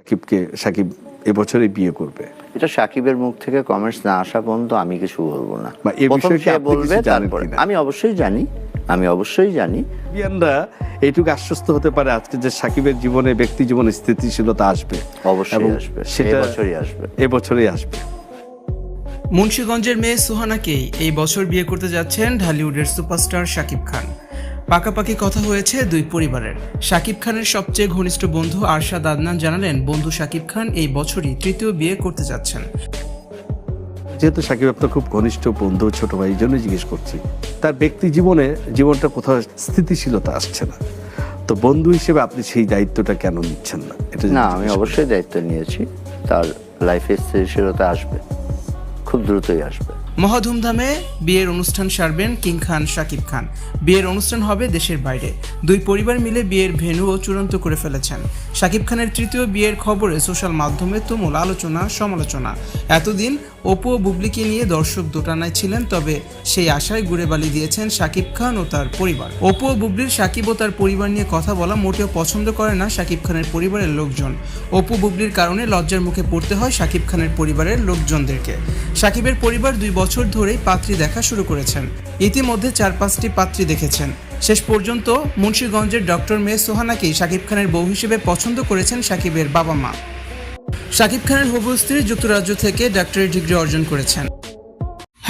সাকিবকে সাকিব এবছরই বিয়ে করবে। এটা সাকিবের মুখ থেকে কমেন্টস না আসা পর্যন্ত আমি কিছু বলব না। বলবে তারপরে। আমি অবশ্যই জানি আমি অবশ্যই জানি। বিয়ানরা এইটুকু আশ্বস্ত হতে পারে আজকে যে সাকিবের জীবনে ব্যক্তি জীবনে স্থিতিশীলতা আসবে। অবশ্যই আসবে সেটা এবছরই আসবে। এবছরই আসবে। মুন্সীগঞ্জের মেয়ে সুহানাকেই এই বছর বিয়ে করতে যাচ্ছেন ঢালিউডের সুপারস্টার শাকিব খান। পাকাপাকি কথা হয়েছে দুই পরিবারের। শাকিব খানের সবচেয়ে ঘনিষ্ঠ বন্ধু আরশাদ আদনান জানালেন বন্ধু শাকিব খান এই বছরই তৃতীয় বিয়ে করতে যাচ্ছেন। যেহেতু সাকিব আপনার খুব ঘনিষ্ঠ বন্ধু ছোট ভাই জন্য জিজ্ঞেস করছি। তার ব্যক্তি জীবনে জীবনটা কোথাও স্থিতিশীলতা আসছে না। তো বন্ধু হিসেবে আপনি সেই দায়িত্বটা কেন নিচ্ছেন না? এটা না আমি অবশ্যই দায়িত্ব নিয়েছি। তার লাইফে স্থিতিশীলতা আসবে। খুব দ্রুতই আসবে। মহা ধুমধামে বিয়ের অনুষ্ঠান সারবেন কিং খান শাকিব খান। বিয়ের অনুষ্ঠান হবে দেশের বাইরে। দুই পরিবার মিলে বিয়ের ভেন্যুও চূড়ান্ত করে ফেলেছেন। শাকিব খানের তৃতীয় বিয়ের খবরে সোশ্যাল মাধ্যমে তুমুল আলোচনা, সমালোচনা। এতদিন অপু ও বুবলিকে নিয়ে দর্শক দোটানায় ছিলেন, তবে সেই আশায় ঘুরে বালি দিয়েছেন শাকিব খান ও তার পরিবার। অপু ও বুবলির শাকিব ও তার পরিবার নিয়ে কথা বলা মোটেও পছন্দ করে না শাকিব খানের পরিবারের লোকজন। অপু বুবলির কারণে লজ্জার মুখে পড়তে হয় শাকিব খানের পরিবারের লোকজনদেরকে। শাকিবের পরিবার দুই বছর ধরেই পাত্রী দেখা শুরু করেছেন। ইতিমধ্যে চার পাঁচটি পাত্রী দেখেছেন। শেষ পর্যন্ত মুন্সীগঞ্জের ডক্টর মেয়ে সোহানাকেই শাকিব খানের বউ হিসেবে পছন্দ করেছেন শাকিবের বাবা মা। শাকিব খানের হবু স্ত্রী যুক্তরাজ্য থেকে ডাক্তারি ডিগ্রি অর্জন করেছেন।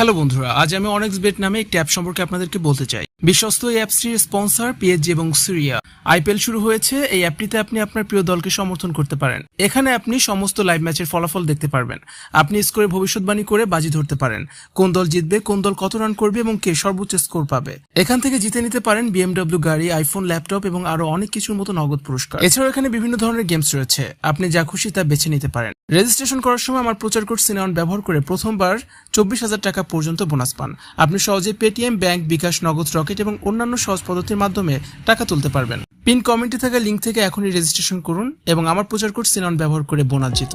হ্যালো বন্ধুরা, আজ আমি অনেক্স বেট নামে একটি অ্যাপ সম্পর্কে আপনাদেরকে বলতে চাই। বিশ্বস্ত এই অ্যাপসটির স্পন্সর পিএসজি এবং সিরিয়া। আইপিএল শুরু হয়েছে, এই অ্যাপটিতে আপনি আপনার প্রিয় দলকে সমর্থন করতে পারেন। এখানে আপনি সমস্ত লাইভ ম্যাচের ফলাফল দেখতে পারবেন। আপনি স্কোরে ভবিষ্যৎবাণী করে বাজি ধরতে পারেন। কোন দল জিতবে, কোন দল কত রান করবে এবং কে সর্বোচ্চ স্কোর পাবে। এখান থেকে জিতে নিতে পারেন বিএমডব্লিউ গাড়ি, আইফোন, ল্যাপটপ এবং আরও অনেক কিছুর মতো নগদ পুরস্কার। এছাড়াও এখানে বিভিন্ন ধরনের গেমস রয়েছে। আপনি যা খুশি তা বেছে নিতে পারেন। রেজিস্ট্রেশন করার সময় আমার প্রচার কোড সিনেওয়ান ব্যবহার করে প্রথমবার চব্বিশ হাজার টাকা পর্যন্ত বোনাস পান। আপনি সহজে পেটিএম ব্যাংক বিকাশ নগদ রকেট এবং অন্যান্য সহজ পদ্ধতির মাধ্যমে টাকা তুলতে পারবেন। পিন কমেন্টে থাকা লিঙ্ক থেকে এখনই রেজিস্ট্রেশন করুন এবং আমার প্রচার কোড সিনেওয়ান ব্যবহার করে বোনাস জিত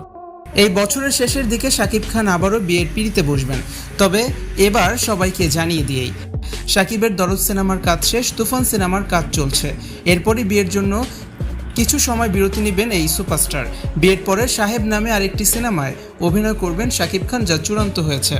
এই বছরের শেষের দিকে শাকিব খান আবারও বিয়ের পিড়িতে বসবেন। তবে এবার সবাইকে জানিয়ে দিয়েই শাকিবের দরদ সিনেমার কাজ শেষ, তুফান সিনেমার কাজ চলছে। এরপরই বিয়ের জন্য কিছু সময় বিরতি নেবেন এই সুপারস্টার। বিয়ের পরে সাহেব নামে আরেকটি সিনেমায় অভিনয় করবেন শাকিব খান, যা চূড়ান্ত হয়েছে।